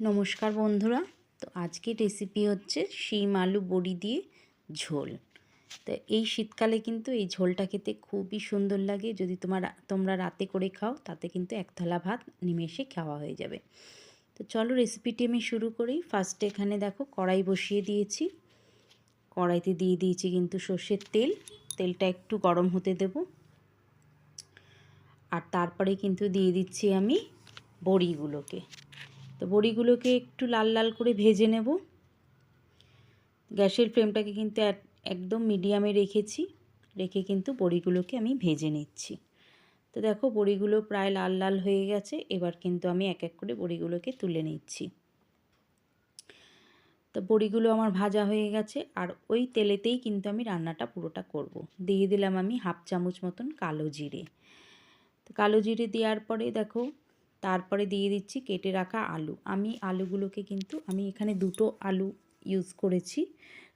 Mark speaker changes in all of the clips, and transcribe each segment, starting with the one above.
Speaker 1: নমস্কার বন্ধুরা। তো আজকের রেসিপি হচ্ছে শিম আলু বড়ি দিয়ে ঝোল। তো এই শীতকালে কিন্তু এই ঝোলটা খেতে খুবই সুন্দর লাগে। যদি তোমার, তোমরা রাতে করে খাও, তাতে কিন্তু এক থালা ভাত নিমেষে খাওয়া হয়ে যাবে। তো চলো রেসিপিটি আমি শুরু করি। ফার্স্টে এখানে দেখো কড়াই বসিয়ে দিয়েছি। কড়াইতে দিয়ে দিয়েছি কিন্তু সর্ষের তেল। তেলটা একটু গরম হতে দেব। আর তারপরে কিন্তু দিয়ে দিচ্ছি আমি বড়িগুলোকে। তো বড়িগুলোকে একটু লাল লাল করে ভেজে নেব। গ্যাসের ফ্লেমটাকে কিন্তু একদম মিডিয়ামে রেখেছি, রেখে কিন্তু বড়িগুলোকে আমি ভেজে নিচ্ছি। তো দেখো বড়িগুলো প্রায় লাল লাল হয়ে গেছে, এবার কিন্তু আমি এক এক করে বড়িগুলোকে তুলে নিচ্ছি। তো বড়িগুলো আমার ভাজা হয়ে গেছে, আর ওই তেলেতেই কিন্তু আমি রান্নাটা পুরোটা করব। দিয়ে দিলাম আমি হাফ চামচ মতন কালো জিরে। তো কালো জিরে দেওয়ার পরে দেখো তারপরে দিয়ে দিচ্ছি কেটে রাখা আলু। আমি আলুগুলোকে কিন্তু, আমি এখানে দুটো আলু ইউজ করেছি।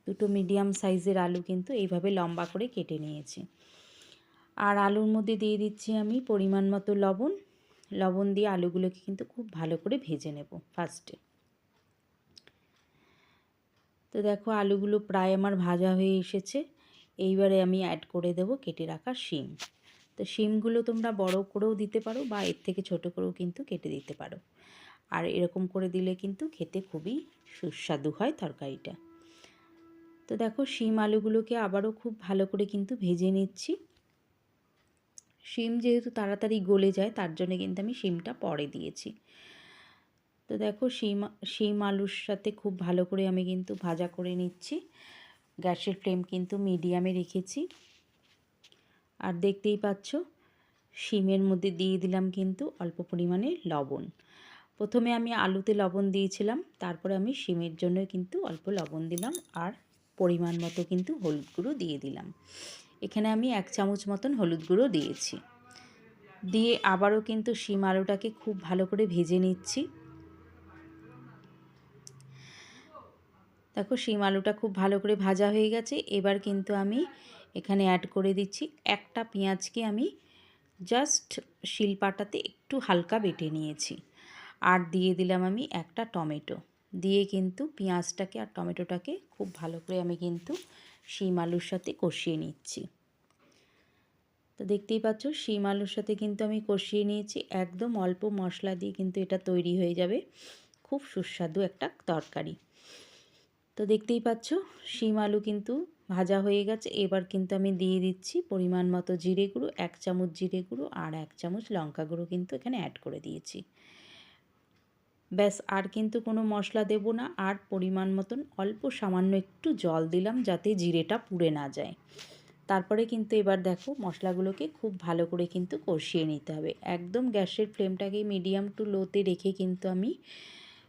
Speaker 1: দুটো মিডিয়াম সাইজের আলু কিন্তু এইভাবে লম্বা করে কেটে নিয়েছি। আর আলুর মধ্যে দিয়ে দিচ্ছি আমি পরিমাণ মতো লবণ। লবণ দিয়ে আলুগুলোকে কিন্তু খুব ভালো করে ভেজে নেব ফার্স্টে তো দেখো আলুগুলো প্রায় আমার ভাজা হয়ে এসেছে। এইবারে আমি অ্যাড করে দেব কেটে রাখা শিম। তো শিমগুলো তোমরা বড় করেও দিতে পারো বা এর থেকে ছোট করেও কিন্তু কেটে দিতে পারো। আর এরকম করে দিলে কিন্তু খেতে খুবই সুস্বাদু হয় তরকারিটা। তো দেখো শিম আলুগুলোকে আবারও খুব ভালো করে কিন্তু ভেজে নিচ্ছি। শিম যেহেতু তাড়াতাড়ি গলে যায়, তার জন্য কিন্তু আমি শিমটা পরে দিয়েছি। তো দেখো শিম শিম আলুর সাথে খুব ভালো করে আমি কিন্তু ভাজা করে নিচ্ছি। গ্যাসের ফ্লেম কিন্তু মিডিয়ামে রেখেছি। আর দেখতেই পাচ্ছ, শিমের মধ্যে দিয়ে দিলাম কিন্তু অল্প পরিমাণে লবণ। প্রথমে আমি আলুতে লবণ দিয়েছিলাম, তারপরে আমি শিমের জন্য কিন্তু অল্প লবণ দিলাম আর পরিমাণ মতো কিন্তু হলুদ গুঁড়ো দিয়ে দিলাম। এখানে আমি এক চামচ মতন হলুদ গুঁড়ো দিয়েছি। দিয়ে আবারও কিন্তু শিম আলুটাকে খুব ভালো করে ভেজে নিচ্ছি। দেখো, শিম আলুটা খুব ভালো করে ভাজা হয়ে গেছে। এবার কিন্তু আমি এখানে অ্যাড করে দিচ্ছি। একটা পেঁয়াজকে আমি জাস্ট শিলপাটাতে একটু হালকা বেটে নিয়েছি। আর দিয়ে দিলাম আমি একটা টমেটো। দিয়ে কিন্তু পেঁয়াজটাকে আর টমেটোটাকে খুব ভালো করে আমি কিন্তু শিম আলুর সাথে কষিয়ে নিচ্ছি। তো দেখতেই পাচ্ছ, শিম আলুর সাথে কিন্তু আমি কষিয়ে নিয়েছি। একদম অল্প মশলা দিয়ে কিন্তু এটা তৈরি হয়ে যাবে। খুব সুস্বাদু একটা তরকারি। তো দেখতেই পাচ্ছ, শিম আলু কিন্তু ভাজা হয়ে গেছে। এবার কিন্তু আমি দিয়ে দিচ্ছি পরিমাণ মতো জিরে গুঁড়ো, এক চামচ জিরে গুঁড়ো আর এক চামচ লঙ্কা গুঁড়ো কিন্তু এখানে অ্যাড করে দিয়েছি। ব্যাস, আর কিন্তু কোনো মশলা দেব না। আর পরিমাণ মতন অল্প সামান্য একটু জল দিলাম যাতে জিরেটা পুড়ে না যায়। তারপরে কিন্তু এবার দেখো মশলাগুলোকে খুব ভালো করে কিন্তু কষিয়ে নিতে হবে। একদম গ্যাসের ফ্লেমটাকে মিডিয়াম টু লোতে রেখে কিন্তু আমি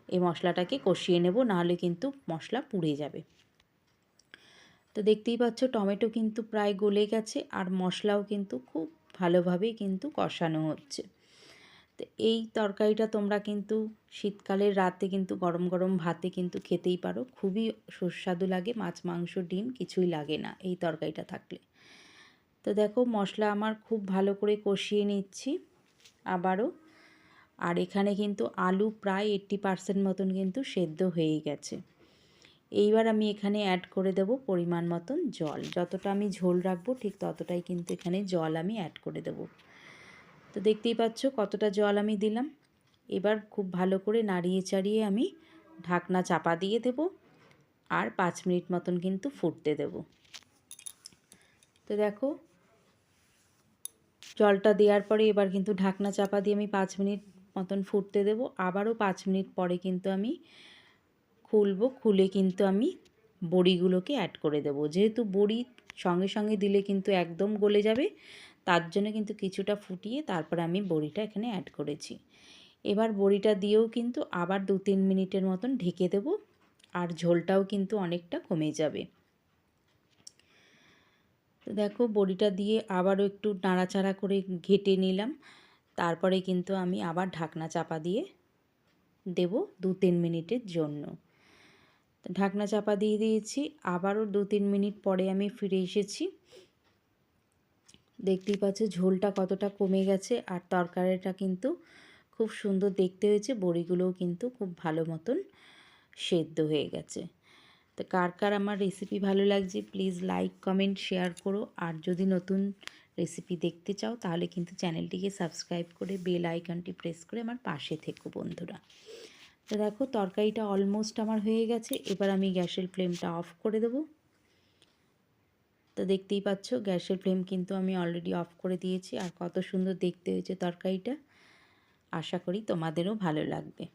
Speaker 1: এই মশলাটাকে কষিয়ে নেব, নাহলে কিন্তু মশলা পুড়ে যাবে। তো দেখতেই পাচ্ছ, টমেটো কিন্তু প্রায় গলে গেছে আর মশলাও কিন্তু খুব ভালোভাবেই কিন্তু কষানো হচ্ছে। তো এই তরকারিটা তোমরা কিন্তু শীতকালের রাতে কিন্তু গরম গরম ভাতে কিন্তু খেতেই পারো। খুবই সুস্বাদু লাগে, মাছ, মাংস, ডিম কিছুই লাগে না এই তরকারিটা থাকলে। তো দেখো, মশলা আমার খুব ভালো করে কষিয়ে নিচ্ছি। আবারও আর এখানে কিন্তু আলু প্রায় এইট্টি পারসেন্ট মতন কিন্তু সেদ্ধ হয়ে গেছে। এইবার আমি এখানে অ্যাড করে দেব পরিমাণ মতন জল। যতটা আমি ঝোল রাখব ঠিক ততটাই কিন্তু এখানে জল আমি অ্যাড করে দেব। তো দেখতেই পাচ্ছ কতটা জল আমি দিলাম। এবার খুব ভালো করে নাড়িয়ে চাড়িয়ে আমি ঢাকনা চাপা দিয়ে দেব আর পাঁচ মিনিট মতন কিন্তু ফুটতে দেব। তো দেখো, জলটা দেওয়ার পরে এবার কিন্তু ঢাকনা চাপা দিয়ে আমি পাঁচ মিনিট মতন ফুটতে দেব। আবারও পাঁচ মিনিট পরে কিন্তু আমি খুলবো, খুলে কিন্তু আমি বড়িগুলোকে অ্যাড করে দেব। যেহেতু বড়ি সঙ্গে সঙ্গে দিলে কিন্তু একদম গলে যাবে, তার জন্য কিন্তু কিছুটা ফুটিয়ে তারপরে আমি বড়িটা এখানে অ্যাড করেছি। এবার বড়িটা দিয়েও কিন্তু আবার দু তিন মিনিটের মতন ঢেকে দেব আর ঝোলটাও কিন্তু অনেকটা কমে যাবে। তো দেখো বড়িটা দিয়ে আবারও একটু নাড়াচাড়া করে ঘেটে নিলাম। তারপরে কিন্তু আমি আবার ঢাকনা চাপা দিয়ে দেব দু তিন মিনিটের জন্য। ঢাকনা চাপা দিয়ে দিয়েছি, আবারও দু তিন মিনিট পরে আমি ফিরে এসেছি। দেখতেই পাচ্ছ ঝোলটা কতটা কমে গেছে আর তরকারিটা কিন্তু খুব সুন্দর দেখতে হয়েছে, বড়িগুলোও কিন্তু খুব ভালো মতন সেদ্ধ হয়ে গেছে। তো কার কার আমার রেসিপি ভালো লাগছে প্লিজ লাইক কমেন্ট শেয়ার করো। আর যদি নতুন রেসিপি দেখতে চাও, তাহলে কিন্তু চ্যানেলটিকে সাবস্ক্রাইব করে বেল আইকনটি প্রেস করে আমার পাশে থেকো বন্ধুরা। তো দেখো, তরকারিটা অলমোস্ট আমার হয়ে গেছে, এবার আমি গ্যাসের ফ্লেমটা অফ করে দেবো। তো দেখতেই পাচ্ছ, গ্যাসের ফ্লেম কিন্তু আমি অলরেডি অফ করে দিয়েছি, আর কত সুন্দর দেখতে হয়েছে তরকারিটা। আশা করি তোমাদেরও ভালো লাগবে।